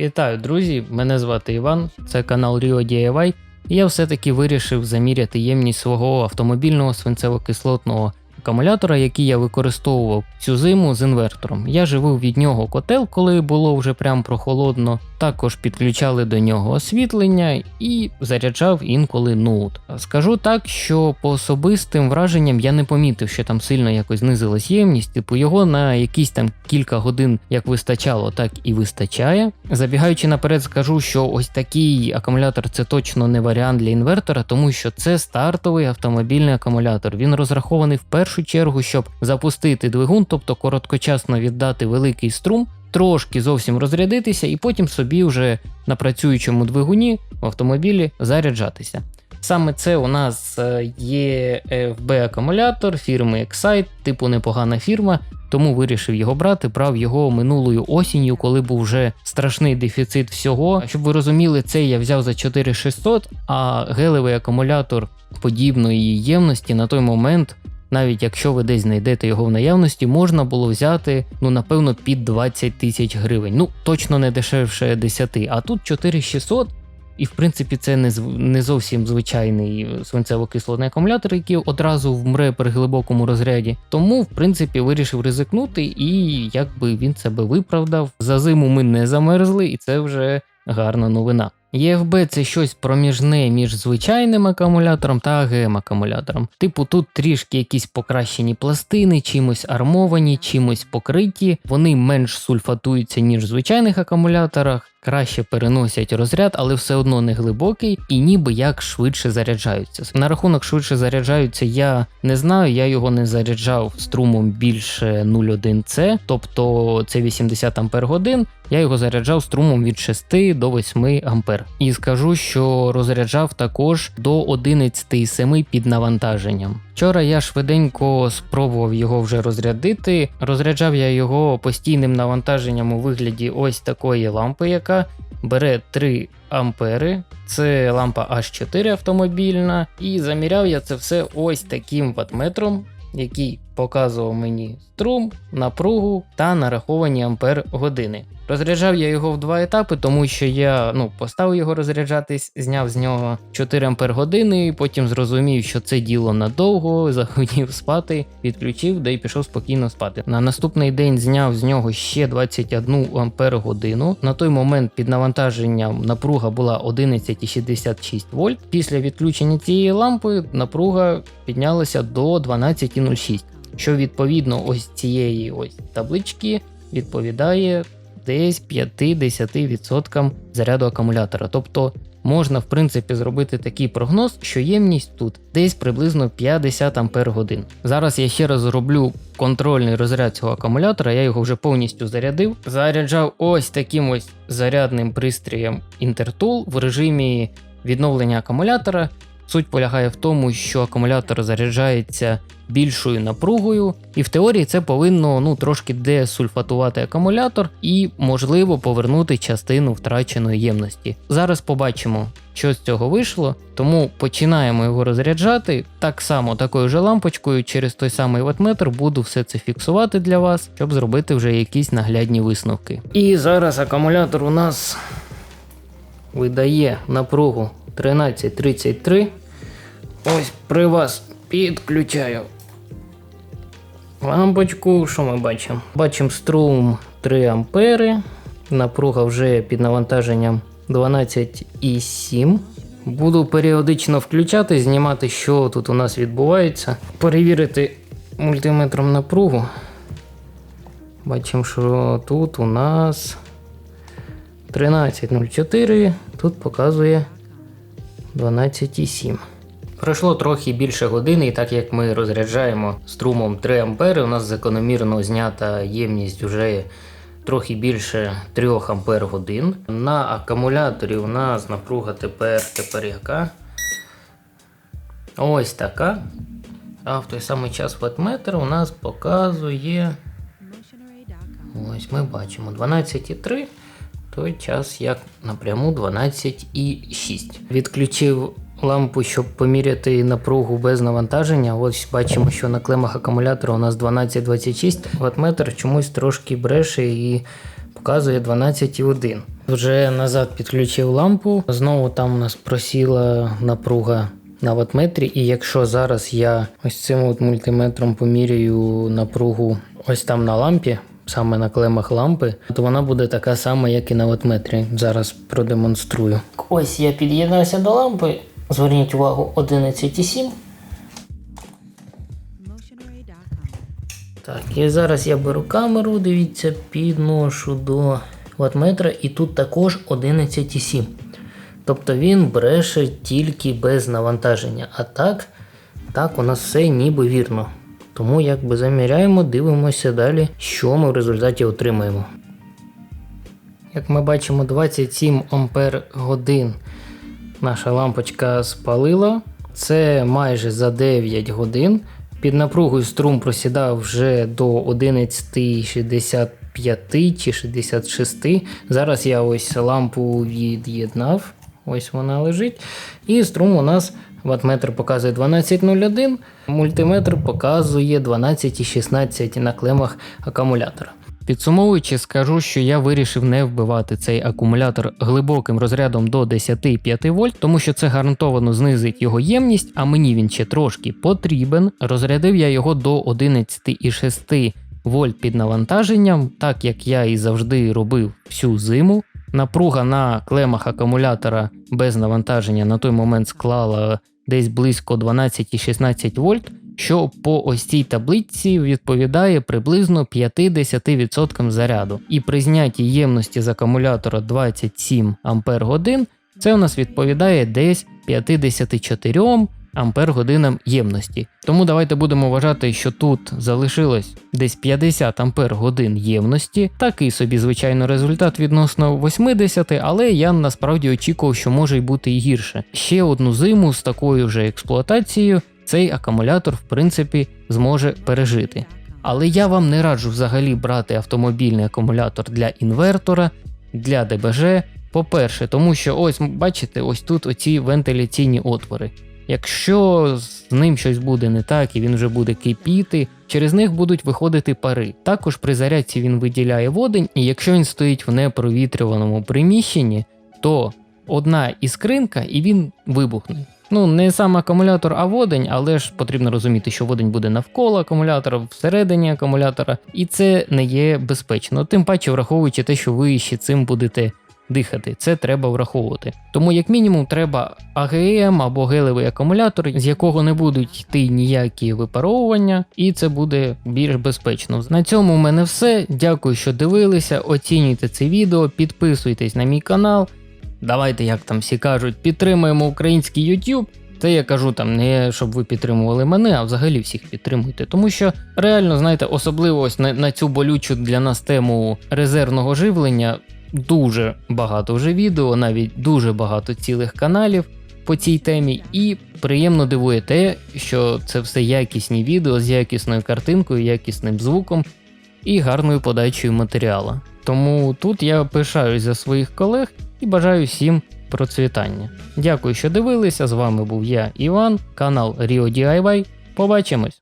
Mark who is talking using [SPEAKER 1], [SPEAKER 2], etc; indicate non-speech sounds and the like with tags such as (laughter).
[SPEAKER 1] Вітаю, друзі! Мене звати Іван, це канал Rio DIY. І я все-таки вирішив заміряти ємність свого автомобільного свинцево-кислотного акумулятора, який я використовував цю зиму з інвертором. Я живив від нього котел, коли було вже прям прохолодно. Також підключали до нього освітлення і заряджав інколи ноут. Скажу так, що по особистим враженням я не помітив, що там сильно якось знизилась ємність. Типу його на якісь там кілька годин як вистачало, так і вистачає. Забігаючи наперед, скажу, що ось такий акумулятор це точно не варіант для інвертора, тому що це стартовий автомобільний акумулятор. Він розрахований в першу чергу, щоб запустити двигун, тобто короткочасно віддати великий струм трошки зовсім розрядитися, і потім собі вже на працюючому двигуні в автомобілі заряджатися. Саме це у нас е, є FB акумулятор фірми Excite, типу непогана фірма, тому вирішив його брати. Брав його минулою осінню, коли був вже страшний дефіцит всього. Щоб ви розуміли, цей я взяв за 4600, а гелевий акумулятор подібної ємності на той момент навіть якщо ви десь знайдете його в наявності, можна було взяти, ну напевно, під 20 тисяч гривень. Ну, точно не дешевше 10, а тут 4600. І в принципі це не не зовсім звичайний свинцево-кислотний акумулятор, який одразу вмре при глибокому розряді. Тому, в принципі, вирішив ризикнути, і якби він себе виправдав. За зиму ми не замерзли, і це вже гарна новина. EFB це щось проміжне між звичайним акумулятором та АГМ акумулятором. Типу, тут трішки якісь покращені пластини, чимось армовані, чимось покриті, вони менш сульфатуються, ніж в звичайних акумуляторах краще переносять розряд, але все одно не глибокий і ніби як швидше заряджаються. На рахунок швидше заряджаються, я не знаю, я його не заряджав струмом більше 0,1C, тобто це 80 Ампер годин. Я його заряджав струмом від 6 до 8 ампер. І скажу, що розряджав також до 11,7 під навантаженням. Вчора я швиденько спробував його вже розрядити. Розряджав я його постійним навантаженням у вигляді ось такої лампи, яка бере 3 ампери. Це лампа H4 автомобільна. І заміряв я це все ось таким ватметром, який показував мені струм, напругу та нараховані ампер години. Розряджав я його в два етапи, тому що я ну, поставив його розряджатись, зняв з нього 4 ампер години, потім зрозумів, що це діло надовго, (laughs) захотів спати, відключив, да й пішов спокійно спати. На наступний день зняв з нього ще 21 ампер годину. На той момент під навантаженням напруга була 11,66 вольт. Після відключення цієї лампи напруга піднялася до 12,06 що відповідно ось цієї ось таблички відповідає десь 5-10% заряду акумулятора. Тобто можна в принципі зробити такий прогноз, що ємність тут десь приблизно 50 Ампер годин. Зараз я ще раз зроблю контрольний розряд цього акумулятора, я його вже повністю зарядив. Заряджав ось таким ось зарядним пристроєм Intertool в режимі відновлення акумулятора. Суть полягає в тому, що акумулятор заряджається більшою напругою, і в теорії це повинно ну трошки десульфатувати акумулятор і, можливо, повернути частину втраченої ємності. Зараз побачимо, що з цього вийшло, тому починаємо його розряджати. Так само такою же лампочкою через той самий ватметр буду все це фіксувати для вас, щоб зробити вже якісь наглядні висновки. І зараз акумулятор у нас видає напругу 1333. Ось при вас підключаю лампочку. Що ми бачимо? Бачимо струм 3 ампери. Напруга вже під навантаженням 12,7. Буду періодично включати, знімати, що тут у нас відбувається. Перевірити мультиметром напругу. Бачимо, що тут у нас 13.04, тут показує 12,7. Пройшло трохи більше години, і так як ми розряджаємо струмом 3 А, у нас закономірно знята ємність вже трохи більше 3 Ампер годин. На акумуляторі у нас напруга тепер тепер яка? Ось така. А в той самий час ватметр у нас показує. Ось ми бачимо 12,3 той час як напряму 12,6. Відключив лампу, щоб поміряти напругу без навантаження. Ось бачимо, що на клемах акумулятора у нас 12,26 Ватметр чомусь трошки бреше і показує 12,1. Вже назад підключив лампу. Знову там у нас просіла напруга на ватметрі. І якщо зараз я ось цим от мультиметром поміряю напругу ось там на лампі, саме на клемах лампи, то вона буде така сама, як і на ватметрі. Зараз продемонструю. Ось я під'єднався до лампи. Зверніть увагу 11,7. Так, і зараз я беру камеру, дивіться, підношу до ватметра, і тут також 11,7. Тобто він бреше тільки без навантаження. А так, так у нас все ніби вірно. Тому якби заміряємо, дивимося далі, що ми в результаті отримаємо. Як ми бачимо, 27 ампер годин наша лампочка спалила. Це майже за 9 годин. Під напругою струм просідав вже до 11,65 чи 66. Зараз я ось лампу від'єднав. Ось вона лежить. І струм у нас ватметр показує 12,01, мультиметр показує 12,16 на клемах акумулятора. Підсумовуючи, скажу, що я вирішив не вбивати цей акумулятор глибоким розрядом до 10,5 вольт, тому що це гарантовано знизить його ємність, а мені він ще трошки потрібен. Розрядив я його до 11,6 вольт під навантаженням, так як я і завжди робив всю зиму. Напруга на клемах акумулятора без навантаження на той момент склала десь близько 12,16 вольт, що по ось таблиці відповідає приблизно 50% заряду. І при знятті ємності з акумулятора 27 Ампер годин це у нас відповідає десь 54 ампер годинам ємності. Тому давайте будемо вважати, що тут залишилось десь 50 ампер годин ємності. Такий собі, звичайно, результат відносно 80, але я насправді очікував, що може й бути і гірше. Ще одну зиму з такою же експлуатацією цей акумулятор, в принципі, зможе пережити. Але я вам не раджу взагалі брати автомобільний акумулятор для інвертора, для ДБЖ. По-перше, тому що ось бачите, ось тут оці вентиляційні отвори. Якщо з ним щось буде не так і він вже буде кипіти, через них будуть виходити пари. Також при зарядці він виділяє водень, і якщо він стоїть в непровітрюваному приміщенні, то одна іскринка і він вибухне. Ну, не сам акумулятор, а водень, але ж потрібно розуміти, що водень буде навколо акумулятора, всередині акумулятора, і це не є безпечно. Тим паче, враховуючи те, що ви ще цим будете дихати. Це треба враховувати. Тому, як мінімум, треба АГМ або гелевий акумулятор, з якого не будуть йти ніякі випаровування, і це буде більш безпечно. На цьому в мене все. Дякую, що дивилися. Оцінюйте це відео, підписуйтесь на мій канал. Давайте, як там всі кажуть, підтримуємо український YouTube. Це я кажу там не щоб ви підтримували мене, а взагалі всіх підтримуйте. Тому що реально, знаєте, особливо ось на, на цю болючу для нас тему резервного живлення дуже багато вже відео, навіть дуже багато цілих каналів по цій темі, і приємно дивує те, що це все якісні відео з якісною картинкою, якісним звуком і гарною подачею матеріалу. Тому тут я пишаюсь за своїх колег і бажаю всім процвітання. Дякую, що дивилися. З вами був я, Іван, канал Rio DIY. Побачимось!